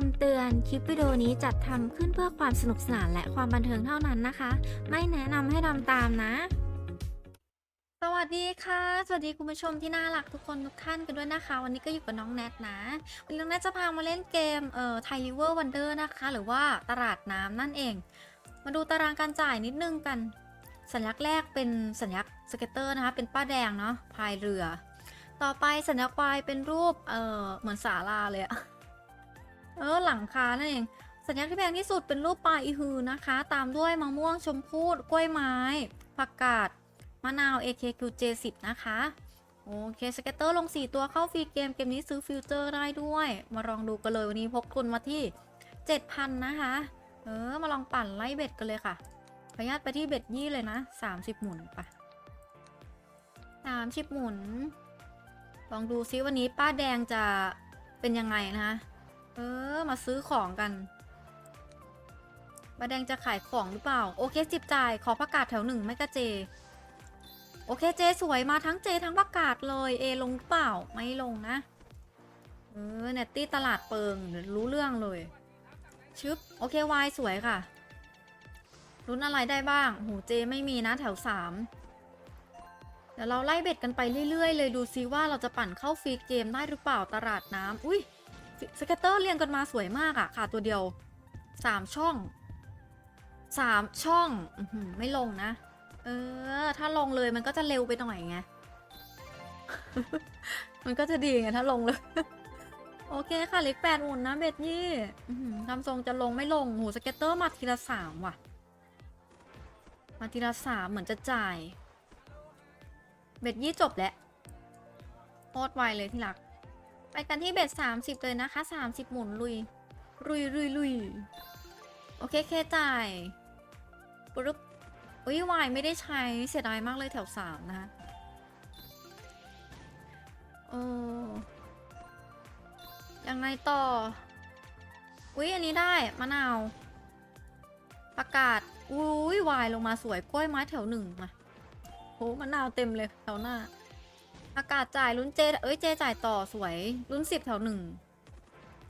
คำเตือน คลิปวิดีโอนี้จัดทำขึ้นเพื่อความสนุกสนานและความบันเทิงเท่านั้นนะคะ ไม่แนะนำให้ทำตามนะ สวัสดีค่ะ สวัสดีคุณผู้ชมที่น่ารักทุกคนทุกท่านกันด้วยนะคะ วันนี้ก็อยู่กับน้องแนทนะ วันนี้น้องแนทจะพามาเล่นเกมเอ่อไทยริเวอร์วันเดอร์นะคะ หรือว่าตลาดน้ำนั่นเอง มาดูตารางการจ่ายนิดนึงกัน สัญลักษณ์แรกเป็นสัญลักษณ์สเก็ตเตอร์นะคะ เป็นป้าแดงเนาะพายเรือ ต่อไปสัญลักษณ์ Y เป็นรูปเอ่อเหมือนศาลาเลยอะ เออหลังคานั่นเอง สัญลักษณ์ที่แพงที่สุดเป็นรูปปลาอีฮือนะคะ ตามด้วยมะม่วงชมพู่กล้วยไม้ ผักกาดมะนาว AKQJ10 นะคะโอเคสเก็ตเตอร์ลง 4 ตัวเข้าฟรีเกม เกมนี้ซื้อฟิวเจอร์ได้ด้วย มาลองดูกันเลยวันนี้พกทุนมาที่ 7,000 นะคะ เออ มาลองปั่นไล่เบ็ดกันเลยค่ะขออนุญาตไปที่เบ็ดยี่เลยนะ 30 หมุนไป30 หมุน ลองดูซิวันนี้ป้าแดงจะเป็นยังไงนะคะ เออ มาซื้อของกันป้าแดงจะขายของหรือเปล่า โอเคจิบจ่าย ขอประกาศแถวหนึ่งไม่กระเจ โอเคเจสวยมาทั้งเจทั้งประกาศเลย เอลงหรือเปล่า ไม่ลงนะ เออเนตตี้ตลาดเปิงรู้เรื่องเลย ชึบ โอเควายสวยค่ะ รุ้นอะไรได้บ้างโหเจไม่มีนะแถวสามเดี๋ยวเราไล่เบ็ดกันไปเรื่อยๆ เลยดูซิว่าเราจะปั่นเข้าฟรีเกมได้หรือเปล่าตลาดน้ำอุ้ย สเก็ตเตอร์เรียงกันมาสวยมากอะขาดตัวเดียวสามช่องสามช่องอไม่ลงนะ เออ ถ้าลงเลยมันก็จะเร็วไปหน่อยไง มันก็จะดีไงถ้าลงเลย โอเคค่ะเล็กแปดหมุนนะเบ็ดยี่ทำทรงจะลงไม่ลงโหสเก็ตเตอร์มาทีละสามว่ะ มาทีละสามเหมือนจะจ่าย เบ็ดยี่จบแล้วโคตรไวเลยที่รัก ไปกันที่เบ็ดสามสิบเลยนะคะสามสิบหมุนลุย ลุยลุยลุยโอเคเคจ่ายปึ๊บอุ้ยวายไม่ได้ใช้เสียดายมากเลยแถวสามนะคะโอ้ยังไงต่อ อุ้ยอันนี้ได้มะนาว ประกาศ อุ้ยวายลงมาสวยกล้วยไม้แถวหนึ่งมาโหมะนาวเต็มเลยแถวหน้า อากาศจ่ายลุ้นเจ เอ้ยเจจ่ายต่อสวยลุ้นสิบแถวหนึ่ง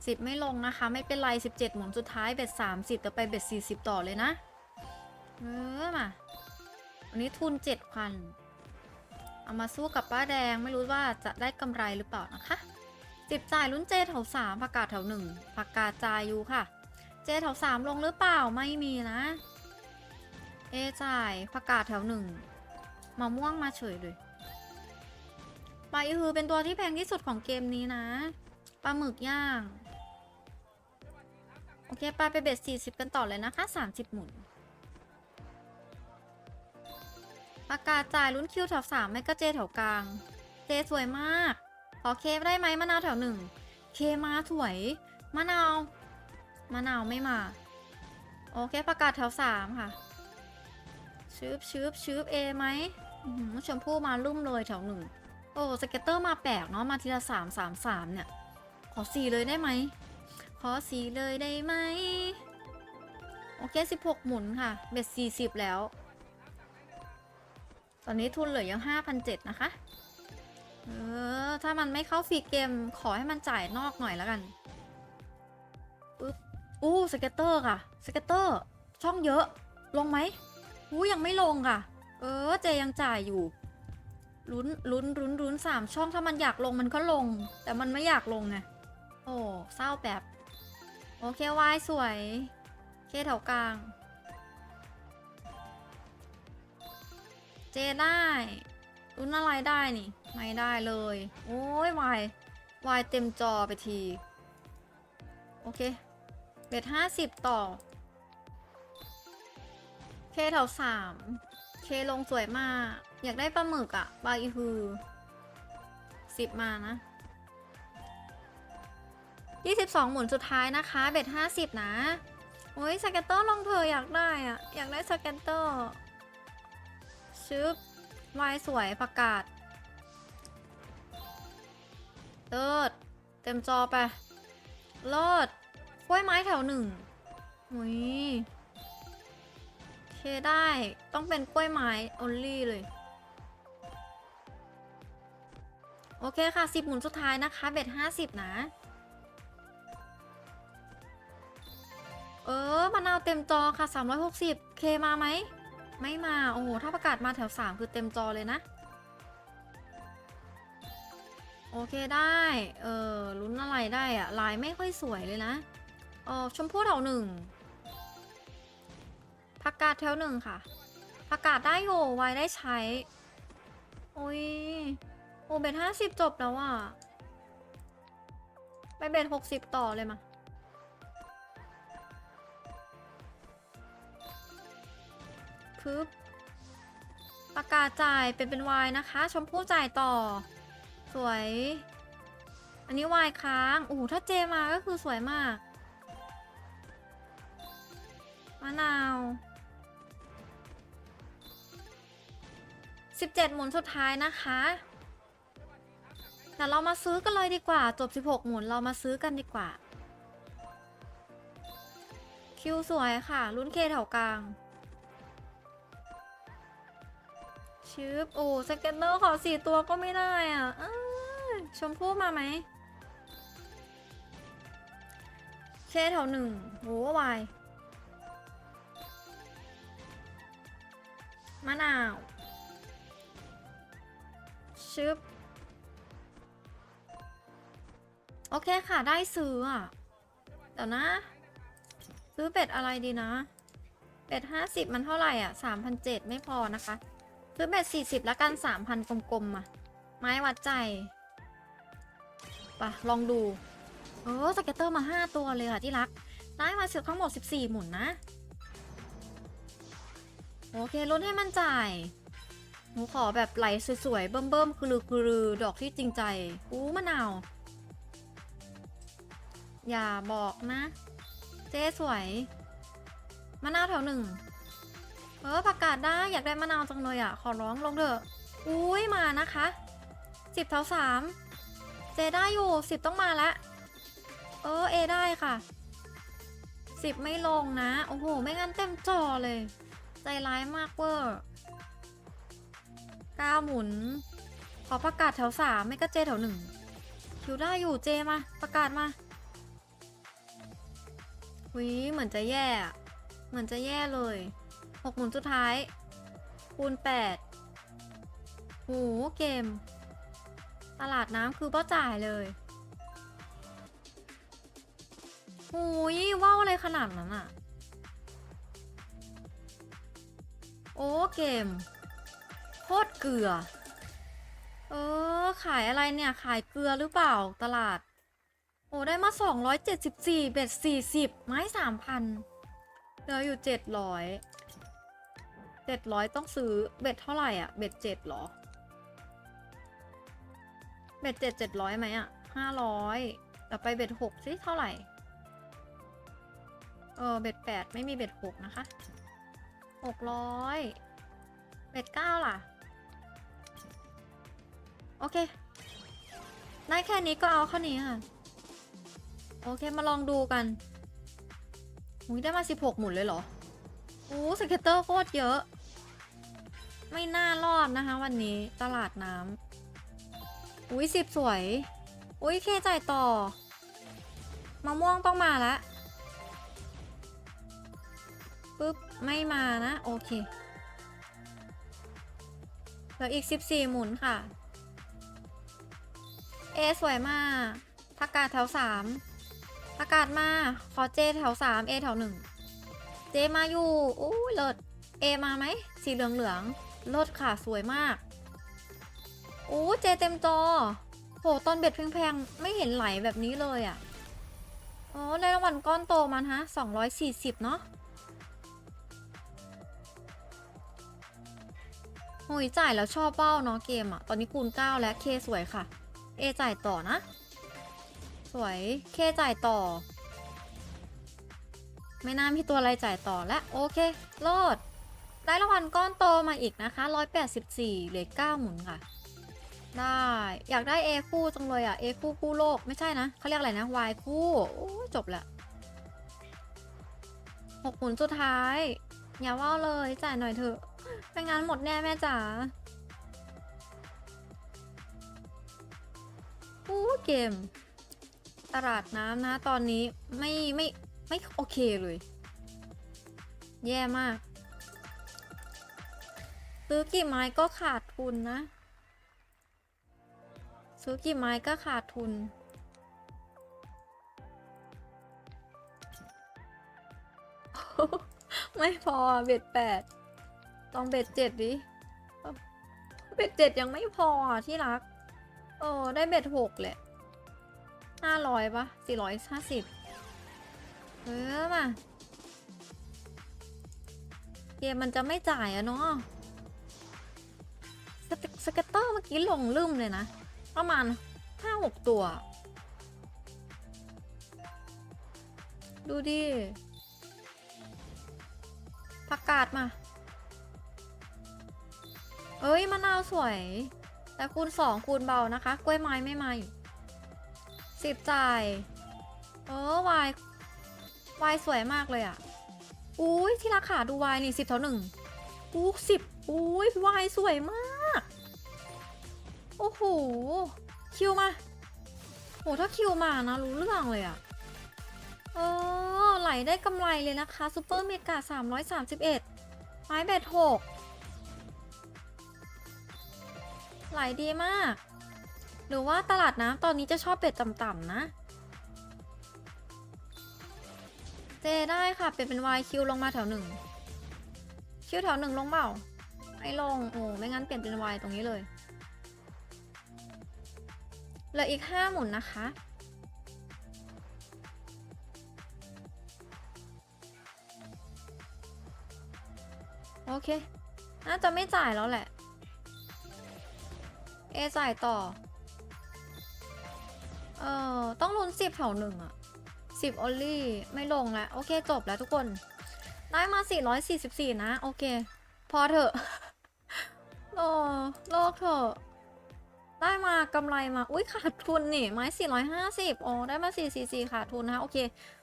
สิบไม่ลงนะคะ ไม่เป็นไรสิบเจ็ดหมุนสุดท้ายเบ็ดสามสิบแต่ไปเบ็ดสี่สิบต่อเลยนะ เออมาวันนี้ทุนเจ็ดพันเอามาสู้กับป้าแดงไม่รู้ว่าจะได้กำไรหรือเปล่านะคะสิบจ่ายลุ้นเจแถวสามประกาศแถวหนึ่งประกาศจ่ายอยู่ค่ะ เจแถวสามลงหรือเปล่าไม่มีนะเอจ่ายประกาศแถวหนึ่งมะม่วงมาเฉยเลย ปลาอีฮือเป็นตัวที่แพงที่สุดของเกมนี้นะปลาหมึกย่าง โอเคปลาไปเบ็ด40 กันต่อเลยนะคะ 30 หมุนประกาศจ่ายลุ้นคิวแถว3ไม่ก็เจแถวกลาง เจสวยมาก ขอเคฟได้ไหมมะนาวแถวหนึ่งเคมาสวยมะนาวมะนาวไม่มา โอเคประกาศแถว3ค่ะชืบชืบชืบเอไหมชมพู่มาลุ่มเลยแถวหนึ่ง โอ้สเก็ตเตอร์มาแปลกเนาะมาทีละสามสามสามเนี่ย ขอสี่เลยได้ไหมขอสี่เลยได้ไหมโอเคสิบหกหมุนค่ะ เบ็ดสี่สิบแล้ว ตอนนี้ทุนเหลือยังห้าพันเจ็ดนะคะ เออ ถ้ามันไม่เข้าฟรีเกม ขอให้มันจ่ายนอกหน่อยแล้วกันปึ๊บอู้สเก็ตเตอร์ค่ะ สเก็ตเตอร์ ช่องเยอะ ลงไหมอู้ยังไม่ลงค่ะ เออ เจยังจ่ายอยู่ ลุ้นลุ้นลุ้นลุ้นสามช่องถ้ามันอยากลงมันก็ลง แต่มันไม่อยากลงไงโอ้เศร้าแบบ โอเควายสวย เคแถวกลาง เจได้ลุ้นอะไรได้นี่ ไม่ได้เลย โอ้ยวายวายเต็มจอไปที โอเคเบ็ดห้าสิบต่อ เคแถวสามเคลงสวยมากอยากได้ปลาหมึกอะปลาอีฮือสิบมานะยี่สิบสองหมุนสุดท้ายนะคะ เบ็ดห้าสิบนะ โอ้ยสเก็ตเตอร์ลงเธออยากได้อะอยากได้สเก็ตเตอร์ชึบวายสวยประกาศเลิศเต็มจอไปเลิศกล้วยไม้แถวหนึ่งอุ้ยเคได้ต้องเป็นกล้วยไม้ only เลย อเคค่ะ 10 หมุนสุดท้ายนะคะ เบ็ด50 นะาวเต็มจอค่ะ 360 เคมาไหม ไม่มา โอ้โห ถ้าประกาศมาแถว 3 คือเต็มจอเลยนะ โอเคได้ เออลุ้นอะไรได้อะลายไม่ค่อยสวยเลยนะเออชมพู่แถวหนึ่งผักกาดแถวหนึ่งค่ะผักกาดได้โยไว้ได้ใช้ โอ้ย โอเบ็ดห้าสิบจบแล้วอะ ไปเบ็ดหกสิบต่อเลยมาพึบประกาศจ่ายเป็นเป็นวายนะคะ ชมพู่จ่ายต่อ สวย อันนี้วายค้างโอ้โหถ้าเจมาก็คือสวยมากมะนาว17 หมุนสุดท้ายนะคะ แต่เรามาซื้อกันเลยดีกว่า จบ 16 หมุนเรามาซื้อกันดีกว่า คิวสวยค่ะรุ่นเคแถวกลาง ชืบโอ้สเก็ตเตอร์ขอสี่ตัวก็ไม่ได้อะชมพู่มาไหมเคแถวหนึ่งโหวายมะนาวชึบ โอเคค่ะ ได้ซื้ออะเดี๋ยวนะ ซื้อเป็ดอะไรดีนะ เป็ดห้าสิบมันเท่าไหร่อะสามพันเจ็ดไม่พอนะคะ ซื้อเป็ดสี่สิบแล้วกันสามพันกลมๆมาไม้วัดใจปะลองดูเออสเก็ตเตอร์มาห้าตัวเลยค่ะที่รัก ได้มาเสือทั้งหมดสิบสี่หมุนนะ โอเคลุ้นให้มันจ่ายหนูขอแบบไหลสวยๆ เบิ่มๆคือลือคือลือดอกที่จริงใจอู้มะนาว อย่าบอกนะ เจ๊สวยมะนาวแถวหนึ่งเออประกาศได้อยากได้มะนาวจังเลยอะ ขอร้องลงเถอะอุ้ยมานะคะสิบแถวสามเจได้อยู่สิบต้องมาล้วเออเอได้ค่ะสิบไม่ลงนะ โอ้โห ไม่งั้นเต็มจอเลย ใจร้ายมากเวอร์ก้าหมุน ขอประกาศแถวสามไม่ก็เจแถวหนึ่งคิวได้อยู่เจมา ประกาศมา วิเหมือนจะแย่เหมือนจะแย่เลยหกหมุนสุดท้าย คูณแปดโหเกม ตลาดน้ำคือป้าจ่ายเลยหูยว่าวอะไรขนาดนั้นอะโอ้เกมโคตรเกลือ เออ ขายอะไรเนี่ย ขายเกลือหรือเปล่าตลาด อ้ได้มา 274 เบ็ด 40 ไม้ 3,000เหลืออยู่ 700 700 ต้องซื้อเบ็ดเท่าไหร่อะ เบ็ด7หรอ เบ็ด7 700ไหมอะ 500แต่ไปเบ็ด6สิเท่าไหร่ เออ เบ็ด8ไม่มีเบ็ด6นะคะ 600 เบ็ดเก้าล่ะ โอเค ได้แค่นี้ก็เอาแค่นี้ค่ะ โอเคมาลองดูกันอุ้ยได้มา 16 หมุนเลยเหรอโอ้สเก็ตเตอร์โคตรเยอะ ไม่น่ารอดนะคะวันนี้ตลาดน้ำอุ้ยสิบสวย อุ้ยเคจ่ายต่อมะม่วงต้องมาล้วปุ๊บ ไม่มานะ โอเคเหลืออีก 14 หมุนค่ะ เอ สวยมากผักกาดแถว 3 ผักกาดมา ขอเจแถว3เอแถว1เจมาอยู่อู้เลิศเอมาไหม สีเหลืองเหลืองๆเลิศค่ะ สวยมากอู้เจเต็มจอโหตอนเบ็ดแพงๆ ไม่เห็นไหลแบบนี้เลยอะ่ะอ๋อได้รางวัลก้อนโตมันฮะ240เนาะโอ้ยจ่ายแล้วชอบเป้าเนาะเกมอะตอนนี้คูณ9แล้วเคสวยค่ะ เอจ่ายต่อนะ วย เคจ่ายต่อ ไม่น่ามีตัวอะไรจ่ายต่อและโอเคโลด ได้รางวัลก้อนโตมาอีกนะคะ 184เหลือ9หมุนค่ะ ได้อยากได้ A คู่จังเลยอะ A คู่คู่โลกไม่ใช่นะเขาเรียกอะไรนะ Y คู่โอ้จบละหกหมุนสุดท้าย อย่าว่าเลยจ่ายหน่อยเถอะไม่งั้นหมดแน่แม่จ๋าโอ้เกม ตลาดน้ำนะตอนนี้ไม่ไม่ไม่โอเคเลย แย่มาก ซื้อกี่ไม้ก็ขาดทุนนะ ซื้อกี่ไม้ก็ขาดทุน ไม่พอเบ็ดแปดต้องเบ็ดเจ็ดดิเบ็ดเจ็ดยังไม่พอที่รักโอ้ได้เบ็ดหกแหละ ห้าร้อยปะสี่ร้อยห้าสิบเออมาเกมมันจะไม่จ่ายอะเนาะสเกสเกตเตอร์เมื่อกี้ลงลืมเลยนะ ประมาณห้าหกตัว ดูดิผักกาดมา เอ้ยมะนาวสวย แต่คูณสองคูณเบานะคะ กล้วยไม้ไม่มาอยู่ สิบจ่าย เออวายวายสวยมากเลยอะอุ้ยที่ราคาดูวายนี่สิบเท่าหนึ่งอู้สิบอุ้ยวายสวยมาก โอ้โห คิวมา โห ถ้าคิวมานะ รู้เรื่องเลยอะเออ ไหลได้กำไรเลยนะคะซูเปอร์เมกา331ไม้เบ็ดหกไหลดีมาก หรือว่าตลาดน้ำตอนนี้จะชอบเบ็ดต่ำๆนะ เจได้ค่ะ เป็นเป็นวายคิวลงมาแถวหนึ่ง คิวแถวหนึ่งลงเปล่าไม่ลง โอ้ไม่งั้นเปลี่ยนเป็นวายตรงนี้เลยเหลืออีกห้าหมุนนะคะโอเค น่าจะไม่จ่ายแล้วแหละ เอจ่ายต่อ ออ ต้องลุ้นสิบแถวหนึ่งอะสิบออลลี่ไม่ลงแล้ว โอเคจบแล้วทุกคน ได้มา 444 นะ โอเค พอเถอะโอ้โลกเถอะ ได้มากำไรมา อุ้ยขาดทุนนี่ไม้ 450โอ้ได้มา 444 ขาดทุนนะโอเค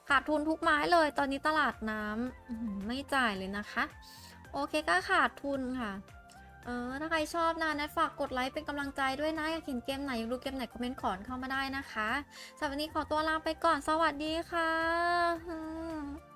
ขาดทุนทุกไม้เลย ตอนนี้ตลาดน้ำไม่จ่ายเลยนะคะ โอเคก็ขาดทุนค่ะ เออ ถ้าใครชอบนะนัดฝากกดไลค์เป็นกำลังใจด้วยนะ อยากเห็นเกมไหน อยากดูเกมไหน คอมเมนต์ขอนเข้ามาได้นะคะสำหรับวันนี้ขอตัวลาไปก่อน สวัสดีค่ะ